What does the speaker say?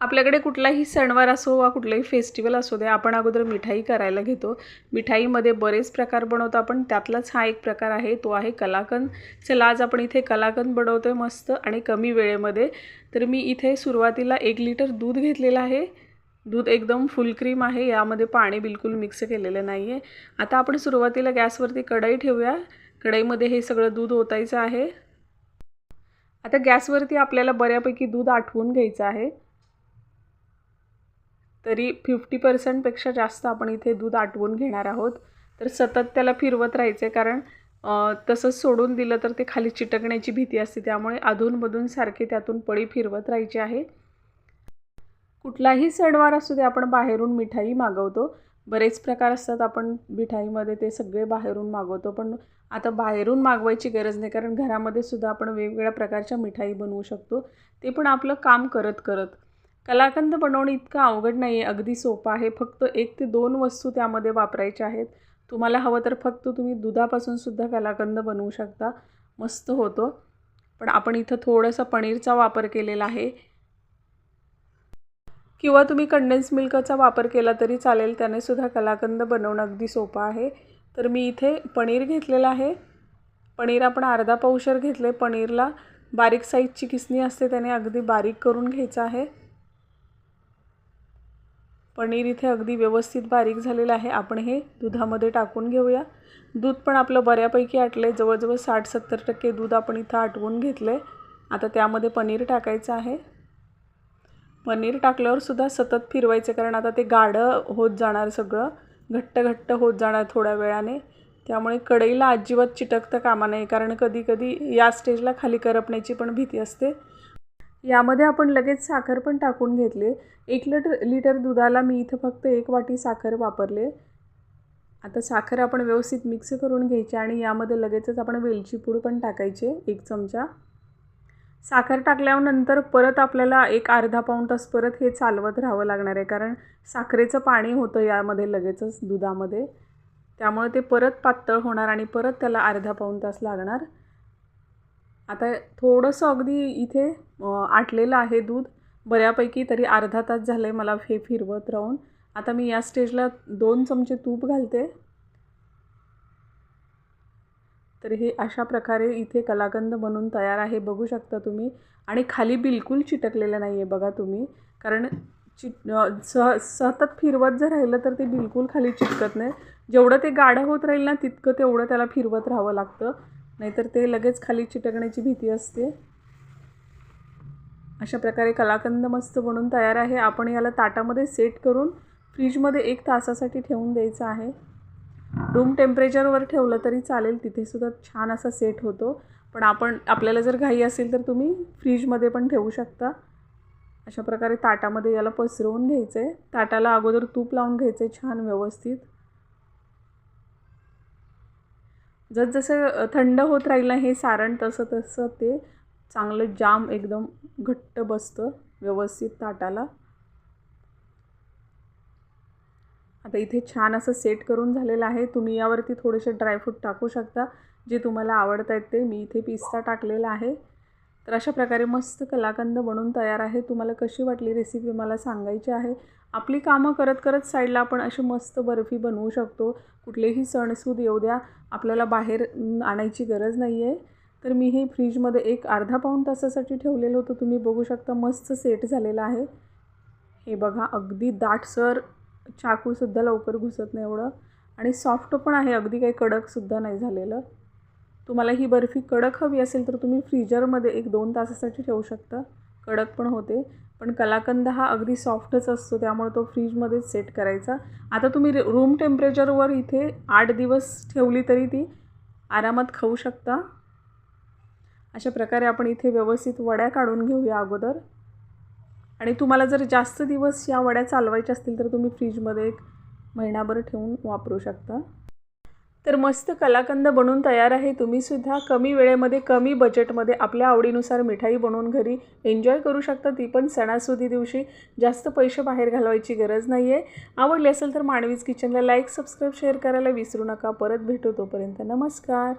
आपल्याकडे कुठलाही सणवार असो वा कुठलाही फेस्टिवल असू दे आपण अगोदर मिठाई करायला घेतो. मिठाईमध्ये बरेच प्रकार बनवतो आपण त्यातलाच हा एक प्रकार आहे तो आहे कलाकंद. चला आज आपण इथे कलाकंद बनवतो आहे मस्त आणि कमी वेळेमध्ये. तर मी इथे सुरुवातीला एक लिटर दूध घेतलेलं आहे. दूध एकदम फुल क्रीम आहे यामध्ये पाणी बिलकुल मिक्स केलेलं नाही आहे आता आपण सुरुवातीला गॅसवरती कढई ठेवूया. कढईमध्ये हे सगळं दूध ओतायचं आहे. आता गॅसवरती आपल्याला बऱ्यापैकी दूध आठवून घ्यायचं आहे. तरी फिफ्टी पर्सेंटपेक्षा जास्त आपण इथे दूध आटवून घेणार आहोत. तर सतत त्याला फिरवत राहायचं आहे कारण तसंच सोडून दिलं तर ते खाली चिटकण्याची भीती असते. त्यामुळे अधूनमधून सारखे त्यातून पळी फिरवत राहायची आहे. कुठलाही सणवार असू दे आपण बाहेरून मिठाई मागवतो. बरेच प्रकार असतात आपण मिठाईमध्ये ते सगळे बाहेरून मागवतो. पण आता बाहेरून मागवायची गरज नाही कारण घरामध्ये सुद्धा आपण वेगवेगळ्या प्रकारच्या मिठाई बनवू शकतो. ते पण आपलं काम करत करत कलाकंद बनवणं इतकं अवघड नाही आहे अगदी सोपं आहे. फक्त एक ते दोन वस्तू त्यामध्ये वापरायच्या आहेत. तुम्हाला हवं तर फक्त तुम्ही दुधापासून सुद्धा कलाकंद बनवू शकता. मस्त होतो. पण आपण इथं थोडंसं पनीरचा वापर केलेला आहे. किंवा तुम्ही कंडेन्स मिल्कचा वापर केला तरी चालेल. त्याने सुद्धा कलाकंद बनवणं अगदी सोपं आहे. तर मी इथे पनीर घेतलेलं आहे. पनीर आपण अर्धा पावशर घेतले पनीरला बारीक साईजची किसणी असते त्याने अगदी बारीक करून घ्यायचं आहे. पनीर इथे अगदी व्यवस्थित बारीक झालेलं आहे. आपण हे दुधामध्ये टाकून घेऊया. दूध पण आपलं बऱ्यापैकी आटलं आहे जवळजवळ साठ सत्तर टक्के दूध आपण इथं आटवून घेतलं आहे आता त्यामध्ये पनीर टाकायचं आहे. पनीर टाकल्यावर सुद्धा सतत फिरवायचं कारण आता ते गाढं होत जाणार सगळं. घट्ट घट्ट होत जाणार थोड्या वेळाने. त्यामुळे कढईला अजिबात चिटकतं कामा नाही कारण कधी कधी या स्टेजला खाली करपण्याची पण भीती असते. यामध्ये आपण लगेच साखर पण टाकून घेतले. एक लिटर लिटर दुधाला मी इथं फक्त एक वाटी साखर वापरले. आता साखर आपण व्यवस्थित मिक्स करून घ्यायची आणि यामध्ये लगेचच आपण वेलची पूड पण टाकायचे एक चमचा. साखर टाकल्यानंतर परत आपल्याला एक अर्धा पाऊण तास परत हे चालवत राहावं लागणार आहे कारण साखरेचं पाणी होतं यामध्ये लगेचच दुधामध्ये. त्यामुळे ते परत पातळ होणार आणि परत त्याला अर्धा पाऊण तास लागणार. आता थोडंसं अगदी इथे आटलेलं आहे दूध. बऱ्यापैकी तरी अर्धा तास झालं आहे मला हे फिरवत राहून. आता मी या स्टेजला दोन चमचे तूप घालते. तर हे अशा प्रकारे इथे कलाकंद बनून तयार आहे बघू शकता तुम्ही. आणि खाली बिलकुल चिटकलेलं नाही आहे बघा तुम्ही. कारण चिट स सतत फिरवत जर राहिलं तर ते बिलकुल खाली चिटकत नाही. जेवढं ते गाढं होत राहील ना तितकं तेवढं त्याला फिरवत राहावं लागतं. नाहीतर ते लगेच खाली चिटकण्याची भीती असते. अशा प्रकारे कलाकंद मस्त बनून तयार आहे. आपण याला ताटामध्ये सेट करून फ्रीजमध्ये एक तासासाठी ठेवून द्यायचं आहे. रूम टेम्परेचरवर ठेवलं तरी चालेल. तिथेसुद्धा छान असा सेट होतो. पण आपण आपल्याला जर घाई असेल तर तुम्ही फ्रीजमध्ये पण ठेवू शकता. अशा प्रकारे ताटामध्ये याला पसरवून घ्यायचं आहे ताटाला अगोदर तूप लावून घ्यायचं आहे छान व्यवस्थित. जसजसं थंड होत राहील ना हे सारण तसं तसं ते चांगलं जाम एकदम घट्ट बसतं व्यवस्थित ताटाला. आता इथे छान असं सेट करून झालेलं आहे. तुम्ही यावरती थोडेसे ड्रायफ्रूट टाकू शकता. जे तुम्हाला आवडत आहेत ते मी इथे पिस्ता टाकलेला आहे. तर अशा प्रकारे मस्त कलाकंद बनून तयार आहे. तुम्हाला कशी वाटली रेसिपी मला सांगायची आहे. आपली कामं करत करत साईडला आपण अशी मस्त बर्फी बनवू शकतो. कुठलेही सणसूद येऊ द्या. आपल्याला बाहेर आणायची गरज नाही आहे तर मी हे फ्रीजमध्ये एक अर्धा पाऊण तासासाठी ठेवलेलं होतं. तुम्ही बघू शकता मस्त सेट झालेलं आहे. हे बघा अगदी दाटसर चाकूसुद्धा लवकर घुसत नाही एवढं. आणि सॉफ्ट पण आहे. अगदी काही कडकसुद्धा नाही झालेलं. तुम्हाला ही बर्फी कडक हवी असेल तर तुम्ही फ्रीजरमध्ये एक दोन तासासाठी ठेवू शकता. कडक पण होते. पण कलाकंद हा अगदी सॉफ्टच असतो त्यामुळे तो फ्रीजमध्येच सेट करायचा. आता तुम्ही रूम टेम्परेचरवर इथे आठ दिवस ठेवली तरी ती आरामात खाऊ शकता. अशा प्रकारे आपण इथे व्यवस्थित वड्या काढून घेऊया अगोदर. आणि तुम्हाला जर जास्त दिवस या वड्या चालवायच्या असतील तर तुम्ही फ्रीजमध्ये एक महिनाभर ठेवून वापरू शकता. तर मस्त कलाकंद बनून तयार आहे. तुम्हीसुद्धा कमी वेळेमध्ये कमी बजेटमध्ये आपल्या आवडीनुसार मिठाई बनवून घरी एन्जॉय करू शकता. ती पण सणासुदी दिवशी. जास्त पैसे बाहेर घालवायची गरज नाही आहे आवडली असेल तर मानवीज किचनला लाईक सबस्क्राईब शेअर करायला विसरू नका. परत भेटू तोपर्यंत नमस्कार.